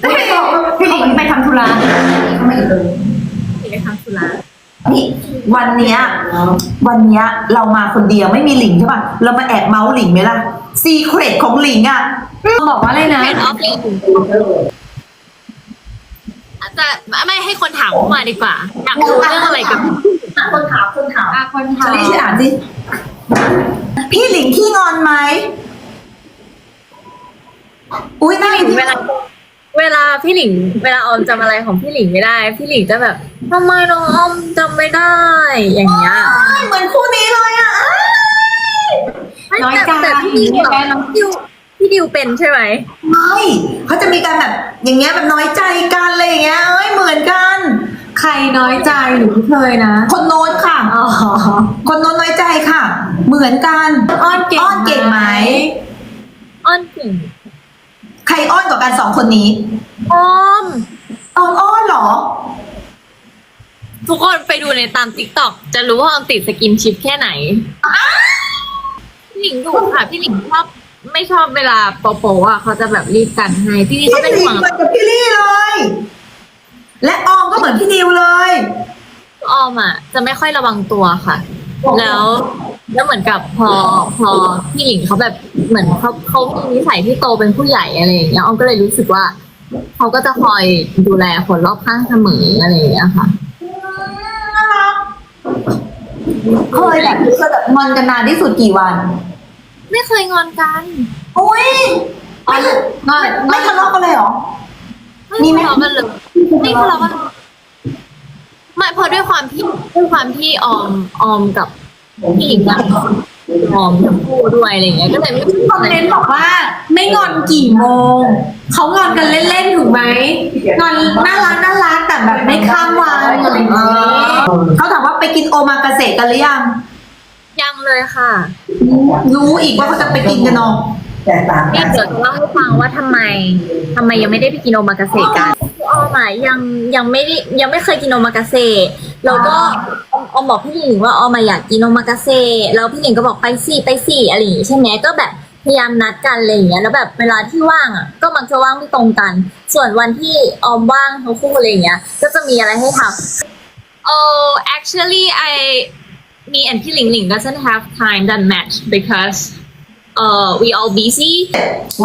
ไม่บอกพี่หนิงไปทำธุระไม่เลยไปทำธุระนี่วันเนี้ยวันเนี้ยเรามาคนเดียวไม่มีหลิงใช่ป่ะ เรามาแอบเมาส์หลิงไหมล่ะซีเครตของหลิงอะบอกว่าอะไรนะเป็นออฟลิงอาจจะไม่ให้คนถามเข้ามาดีกว่า อยากรู้เรื่องอะไรกับ คนถามคนถามอะคนชถามลีช่วยอ่านสิพี่หลิงขี้งอนไหมอุ้ยน่าพี่หลิงเวลา เวลาพี่หลิง เวลาออมจำอะไรของพี่หลิงไม่ได้ พี่หลิงจะแบบทำไมน้องออมจำไม่ได้ อย่างเงี้ยเหมือนคู่นี้เลยอะน้อยใจแต่พี่ดิวแกน้องดิวพี่ดิวเป็นใช่ไหมไม่เขาจะมีการแบบอย่างเงี้ยแบบน้อยใจกันอะไรอย่างเงี้ยเอ้ยเหมือนกัน ใครน้อยใจหนูไม่เคยนะคนโน้นค่ะ อ๋อคนโน้นน้อยใจค่ะ เหมือนกันอ้อนเก่งอ้อนเก่งไหม อ้อนเก่ง ใครอ้อนกว่ากันสองคนนี้ออม ออมอ้อนเหรอ ทุกคนไปดูในตามติ๊กต็อกจะรู้ว่าออมติดสกินชิปแค่ไหนพี่หลิงดูค่ะ พี่หลิงชอบไม่ชอบเวลาโปโปอะเขาจะแบบรีบกันให้พี่นี่เขาเป็นพี่หห่ลิวงงเหมือนกับพี่ลี่เลย และออมก็เหมือนพี่ดิวเลย ออมอะ จะไม่ค่อยระวังตัวค่ะ แล้วแล้วเหมือนกับพอพอพี่หลิงเขาแบบเหมือนเขาเขามีนิสัยที่โตเป็นผู้ใหญ่อะไรอย่างเงี้ยออมก็เลยรู้สึกว่าเขาก็จะคอยดูแลคนรอบข้างเสมออะไรอย่างเงี้ยค่ะ น่ารักเคยแบบเคยแบบงอนกันนานที่สุดกี่วัน ไม่เคยงอนกันอุ้ยไม่งอนไม่ทะเลาะกันเลยเหรอไม่มีไหมทะเลาะกันเลยไม่ทะเลาะกันเลย ไม่เพราะด้วยความที่ด้วยความที่ออมออมกับพี่หลิงรักออมทั้งคู่ด้วยอะไรอย่างเงี้ยก็เลยไม่คอมเมนต์บอกว่า ไม่งอนกี่โมง เขางอนกันเล่นๆถูกไหมงอนน่ารักน่ารักแต่แบบไม่ข้ามวันอะไรอย่างเอนี้อเขาถามว่าไปกินโอมากาเสะกันหรือยัง ยังเลยค่ะ รู้อีกว่าเขาจะไปกินกันเนาะนี่เดี๋ยวจะเล่าให้ฟังว่าทำไมทำไมยังไม่ได้ไปกินโอมากาเสะกัน ออมอะยังยังไม่ได้ยังไม่เคยกินโอมากาเสะแล้วก็ออมบอกพี่หลิงว่าออมอะอยากกินโอมากาเสะแล้วพี่หลิงก็บอกไปสิไปสิอะไรอย่างงี้ใช่ไหมก็แบบพยายามนัดกันอะไรอย่างเงี้ยแล้วแบบเวลาที่ว่างอะก็มักจะว่างไม่ตรงกัน ส่วนวันที่ออมว่างทั้งคู่อะไรอย่างเงี้ยก็จะมีอะไรให้ทำ Oh actually I me and พี่หลิงหลิง doesn't have time that much because uh we all busy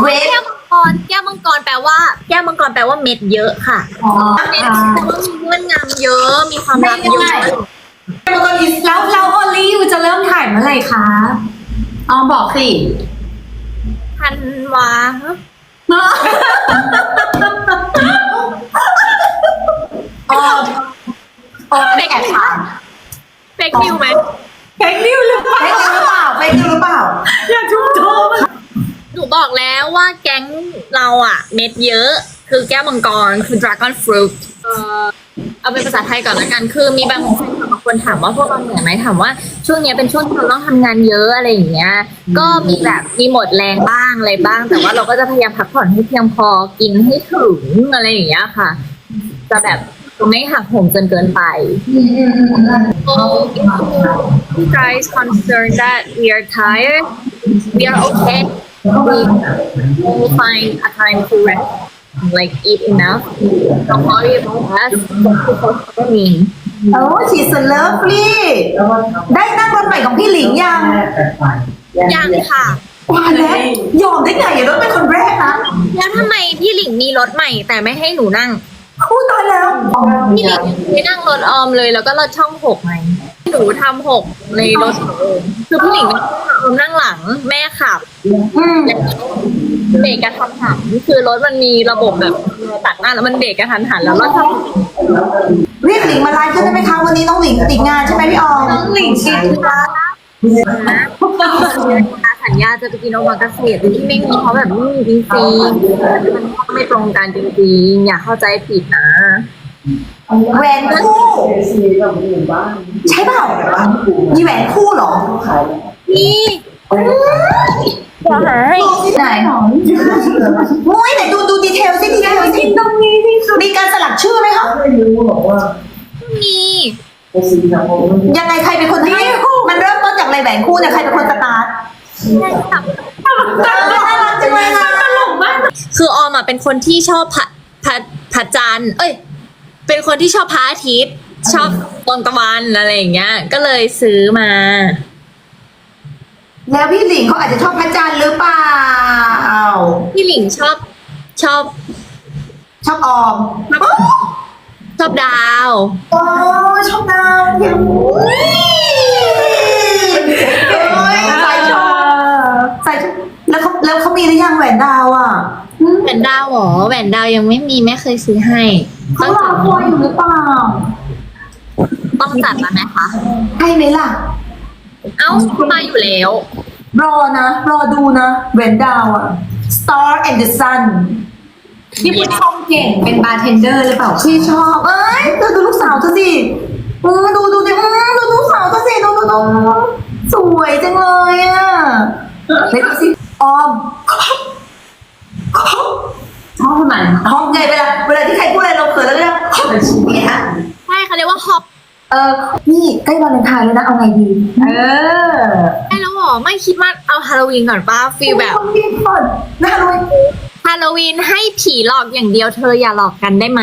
เวทแก้วมังก รแก้วมังกรแปลว่า แก้วมังกรแปลว่าเม็ดเยอะค่ะอ๋อเม็ดค่ะแปลว่ามีเงื่อนงำเยอะ มีความรักเยอะแล้วแล้วออลลี่ยูจะเริ่มถ่ายเมื่อไหร่คะออมบอกสิทันวาฮะ ออมออมไม่แอบถาม เฟกนิวไหม แพ็กนิวหรือเปล่า ไปกันหรือเปล่าไปกันหรือเปล่า อย่าทุบโทษ หนูบอกแล้วว่าแก๊ง เม็ดเยอะ คือแก้วมังกรคือ dragon fruit เอ่อเอาเป็นภาษาไทยก่อนละกัน คือมีบางบางคนถามว่าพวกเราเหนื่อยไหมถามว่าช่วงเนี้ยเป็นช่วงที่เราต้องทำงานเยอะอะไรอย่างเงี้ย ก็มีแบบมีหมดแรงบ้างอะไรบ้าง แต่ว่าเราก็จะพยายามพักผ่อนให้เพียงพอกินให้ถึงอะไรอย่างเงี้ยค่ะ จะแบบไม่หักโหมจนเกินไป So if you guys concerned that we are tired, we are okay. We will find a time to rest, like eat enough. Don't worry about us. Thank you for coming. โอ้ชีสเลิฟลี่ได้นั่งรถใหม่ของพี่หลิงยังยังค่ะตายแล้วยอมได้ไงอะรถเป็นคนแรกนะแล้วทำไมพี่หลิงมีรถใหม่แต่ไม่ให้หนูนั่งพูดตายแล้วพี่หลิงไม่นั่งรถออมเลยแล้วก็รถช่องหกไงหนูทำหกในรถของเองคือพี่หลิง ออมนั่งหลังแม่ขับอืมเบรกกระทันหันคือรถมันมีระบบแบบตัดหน้าแล้วมันเบรกกระทันหันแล้วรถชอบเรียกหลิงมาไลฟ์ด้วยได้ไหมคะวันนี้น้องหลิงติดงานใช่ไหมพี่ออมน้องหลิงชิดนะนะสัญญาจะไปกินโอมากาเสะที่ไม่มีเพราะแบบไม่มีจริงๆมันไม่ตรงกันจริงๆอย่าเข้าใจผิดนะแหวนคู่ใช่เปล่ามีแหวนคู่เหรอ นี่อย่าหาให้ไหนมุ้ยไหนดูดูดีเทลสิดีเทลสิตรงนี้สิคะมีการสลักชื่อไหมคะไม่รู้หรอกว่ามีไปสิงคโปร์ยังไงใครเป็นคนให้มันเริ่มต้นจากอะไรแหวนคู่คู่เนี่ยใครเป็นคนสตาร์ทน่ารักจังเลยนะคือออมอะเป็นคนที่ชอบพระพระพระจันทร์เอ้ย เป็นคนที่ชอบพระอาทิตย์ ชอบดวงตะวันอะไรอย่างเงี้ย ก็เลยซื้อมา แล้วพี่หลิงเขาอาจจะชอบพระจันทร์หรือเปล่า พี่หลิงชอบชอบชอบออมชอบดาวโอ้ชอบดาวเห็นใส่ชอบใส่ชอบแล้วเขาแล้วเขามีหรือยังแหวนดาวอะแหวนดาวเหรอแหวนดาวยังไม่มีไม่เคยซื้อให้เขาต้องรอคอยอยู่หรือเปล่า ต้องจัดมาไหมคะให้ไหมล่ะ เอ้ามาอยู่แล้ว รอนะ รอดูนะแหวนดาวอะ Star and the Sun ที่พูดชมเก่งเป็นบาร์เทนเดอร์หรือเปล่าที่ชอบ เอ้ยดูดูลูกสาวเธอสิอือดูดูดิอือดูลูกสาวเธอสิดูดูดูสวยจังเลยอะไหนดูสิออมชอบทำไมห้องไงเวลาเวลาที่ใครพูดอะไรเราเขินแล้วเนี่ยเนี่ยฮะใช่เขาเรียกว่าฮอป เออนี่ใกล้วาเลนไทน์แล้วนะเอาไงดีเออได้แล้วเหรอไม่คิดว่าเอาฮาโลวีนก่อนป้าฟีลแบบพี่ก่อนน่าเลยฮาโลวีนให้ผีหลอกอย่างเดียวเธออย่าหลอกกันได้ไหม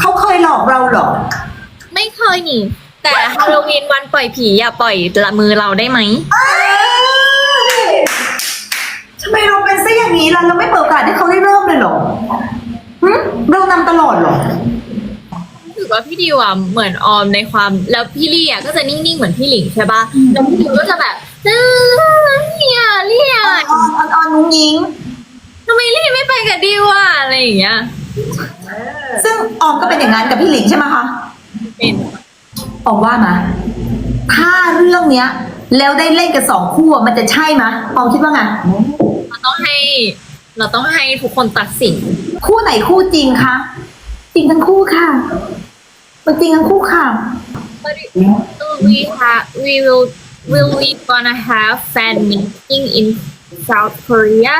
เขาเคยหลอกเราเหรอ ไม่เคยนี่ แต่ฮาโลวีนวันปล่อยผีอย่าปล่อยละมือเราได้ไหมทำไมเราเป็นซะอย่างนี้ล่ะเราไม่เปิดโอกาสให้เขาได้เริ่มเลยเหรอหึเรานำตลอดเหรอรู้สึก ว่าพี่ดิวอะเหมือนออมในความแล้วพี่ลี่อะก็จะนิ่งๆเหมือนพี่หลิงใช่ปะแล้วพี่ดิวก็จะแบบเลี่ยเลี่ยออนออนออนนุ้งยิงทำไมลี่ไม่ไปกับดิวอะอะไรอย่างเงี้ยซึ่งออมก็เป็นอย่างนั้นกับพี่หลิงใช่ไหมคะเป็นออมว่ามาถ้าเรื่องเนี้ย แล้วได้เล่นกับสองคู่อะมันจะใช่ไหมออมคิดว่าไงเราต้องให้ เราต้องให้ทุกคนตัดสินคู่ไหนคู่จริงคะจริงทั้งคู่ค่ะ มันจริงทั้งคู่ค่ะ But will we have we will will we gonna have fan meeting in South Korea?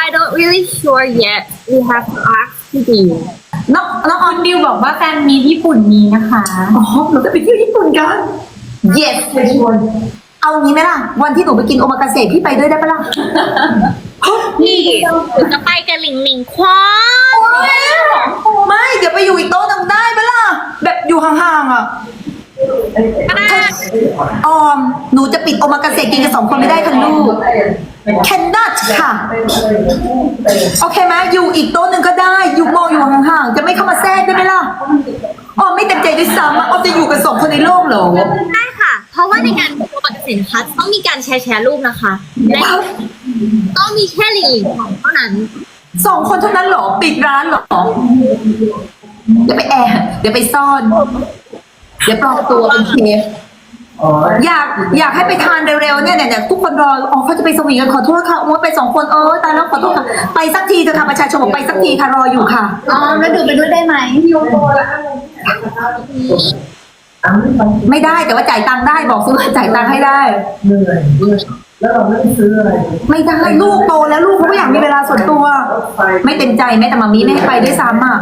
I don't really sure yet. We have to ask Diu. น้องน้องออนดิวบอกว่าแฟนมีญี่ปุ่นมีนะคะ อ๋อเราจะไปเที่ยวญี่ปุ่นกัน yes เอางี้ไหมล่ะ วันที่หนูไปกินโอมากาเสะพี่ไปด้วยได้ปะล่ะ พี่หนูจะไปกับหลิงหลิงควานไม่เดี๋ยวไปอยู่อีกโต๊ะหนึงได้ปะล่ะ แบบอยู่ห่างๆอะก็ได้ออม หนูจะปิดโอมากาเสะกินกันสองคนไม่ได้ทั้งลูก cannot ค่ะ โอเคไหมอยู่อีกโต๊ะหนึ่งก็ได้ อยู่มองอยู่ห่างๆ จะไม่เข้ามาแทรกได้ไหมล่ะออมไม่เต็มใจด้วยซ้ำอะออมจะอยู่กันสองคนในโลกเหรอ ได้ค่ะ เพราะว่าในงานโปรโมทสินค้าต้องมีการแชร์แชร์รูปนะคะและ ต้องมีแค่หลิงหลิงควานเท่านั้น สองคนเท่านั้นเหรอ ปิดร้านเหรอ เดี๋ยวไปแอบเดี๋ยวไปซ่อน เดี๋ยวปลอมตัวเป็นเชฟอยากอยากให้ไปทานเร็วๆเนี่ยเนี่ยเนี่ยทุกคนรออ๋อเขาจะไปสวีทกันขอโทษค่ะโอ้ยไปสองคนเออตายแล้วขอโทษค่ะไปสักทีเถอะค่ะประชาชนบอกไปสักทีค่ะรออยู่ค่ะอ๋อแล้วดูไปด้วยได้ไหมไม่ได้แต่ว่าจ่ายตังค์ได้บอกซื้อจ่ายตังค์ให้ได้เหนื่อย แล้วเราไม่ได้ซื้ออะไรไม่ได้ลูกโตแล้วลูกเขาก็อยากมีเวลาส่วนตัว ไม่เต็มใจแม้แต่มามีไม่ให้ไปด้วยซ้ำอะ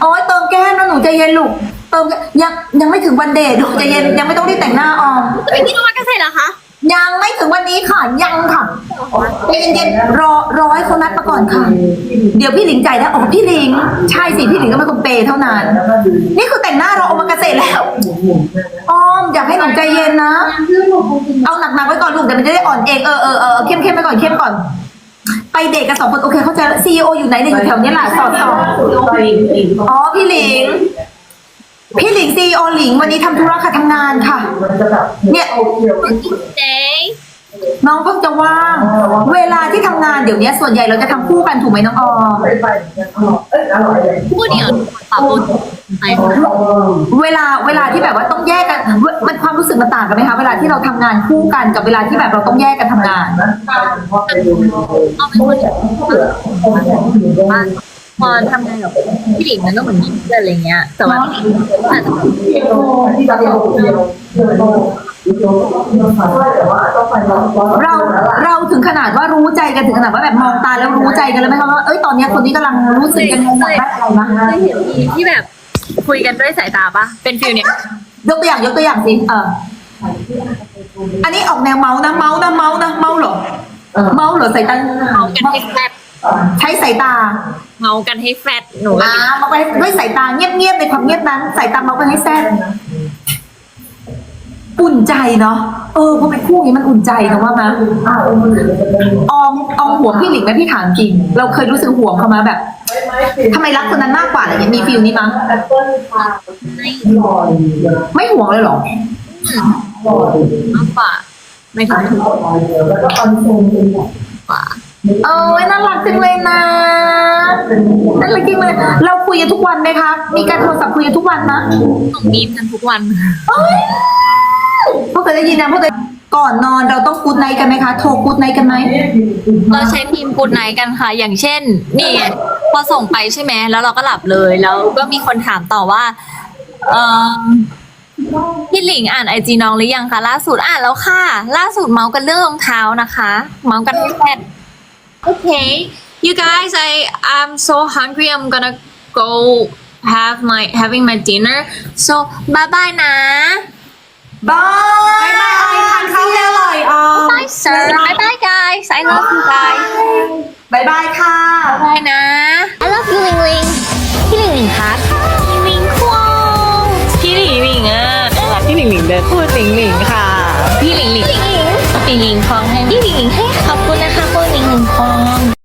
โอ้ยเติมแก้มนะหนูใจเย็นลูกเติมแก้มยังยังไม่ถึงวันเดทลูกใจเย็นยังไม่ต้องรีบแต่งหน้าออมจะไปที่โอมากาเสะเหรอคะ ยังไม่ถึงวันนี้ค่ะ ยังค่ะใจเย็นๆรอรอให้เขานัดมาก่อนค่ะ เดี๋ยวพี่หลิงจ่ายนะอ๋อพี่หลิง ใช่สิ พี่หลิงก็เป็นคนเปย์เท่านั้น นี่คือแต่งหน้ารอโอมากาเสะแล้ว อ้อมอยากให้หนูใจเย็นนะ เอาหนักๆไว้ก่อนลูกเดี๋ยวมันจะได้อ่อนเองเออเออเออเข้มเข้มๆไปก่อนเข้มก่อน ไปเดทกันสองคนโอเคเข้าใจแล้วซีออยู่ไหนเนี่ยอยู่แถวนี้แหละสอดสอดอ๋อพี่หลิง พี่หลิงซีอหลิงวันนี้ทำธุระค่ะทำงานค่ะ เนี่ย เจ๊น้องเพิ่งจะว่าง เวลาที่ทำงานเดี๋ยวนี้ส่วนใหญ่เราจะทำคู่กันถูกไหมน้องออมไปไปกันอร่อยเอ้ยอร่อยเลยพูดเดี๋ยวปะปนไปค่ะเวลาเวลาที่แบบว่าต้องแยกกันเวมันความรู้สึกมันต่างกันไหมคะเวลาที่เราทำงานคู่กันกับเวลาที่แบบเราต้องแยกกันทำงานนะพอไปดูเอาเป็นคนที่ว่า พอทำงานกับพี่หลิงมันก็เหมือนเพื่อนอะไรเงี้ย แต่ว่าอาจจะเราเราถึงขนาดว่ารู้ใจกันถึงขนาดว่าแบบมองตาแล้วรู้ใจกันแล้วไหมคะว่าเอ้ยตอนเนี้ยคนนี้กำลังรู้สึกยังไงอยาด้อะไรมาเคยเห็นมีที่แบบคุยกันด้วยสายตาปะเป็นฟิลเนี้ยยกตัวอย่างยกตัวอย่างสิเอออันนี้ออกแนวเมาส์นะเมาส์นะเมาส์นะเมาส์เหรอเมาส์เหรอสายตาเมากันแฟด ใช้สายตาเมากันให้แฟดหนูก็อ่ามาไปด้วยสายตาเงียบๆในความเงียบนั้นสายตาเมาไปให้แซ่บอุ่นใจเนาะเออพอเป็นคู่นี้มันอุ่นใจนะว่ามาอ้าวมันเหลือจะเป็นออมออมห่วงพี่หลิงไหมพี่ถามจริง เราเคยรู้สึกห่วงเขามาแบบทำไมรักคนนั้นมากกว่าอะไรอย่างเงี้ยมีฟิลนี้มั้งแอปเปิ้ลทาลอยไม่ห่วงเลยเหรอลอยมากกว่าไม่ถึงแล้วก็คอนโซลเป็นแบบกว่า เออน่ารักจังเลยนะน่ารักจริงเลยเราคุยกันทุกวันไหมคะ มีการโทรศัพท์คุยกันทุกวันนะส่งมีมกันทุกวันพวกเคยได้ยินนะพวกเคยก่อนนอนเราต้องกูดไนท์กันไหมคะ โทรกูดไนท์กันไหมเราใช้ทีมกูดไนท์กันค่ะ อย่างเช่น นี่ไงพอส่งไปใช่ไหมแล้วเราก็หลับเลยแล้วก็มีคนถามต่อว่า เออพี่หลิงอ่านไอจีน้องหรือยังคะล่าสุดอ่านแล้วค่ะ ล่าสุดเมาส์กันเรื่องรองเท้านะคะ เมาส์กันให้แฟ นโอเค you guys I I'm so hungry I'm gonna go have my having my dinner so bye bye นะ บายบายบายทานข้าวให้อร่อยออม bye sir bye bye guys I love you guys บายบายค่ะ bye นะ I love you ลิงลิงพี่หลิงหลิงครับลิงลิงควงพี่หลิงหลิงอะพี่หลิงหลิงเดินพูดหลิงหลิงค่ะ พี่หลิงหลิงหลิงหลิง หญิงพองให้พี่หญิงให้ขอบคุณนะคะคุณหญิงหลิงควง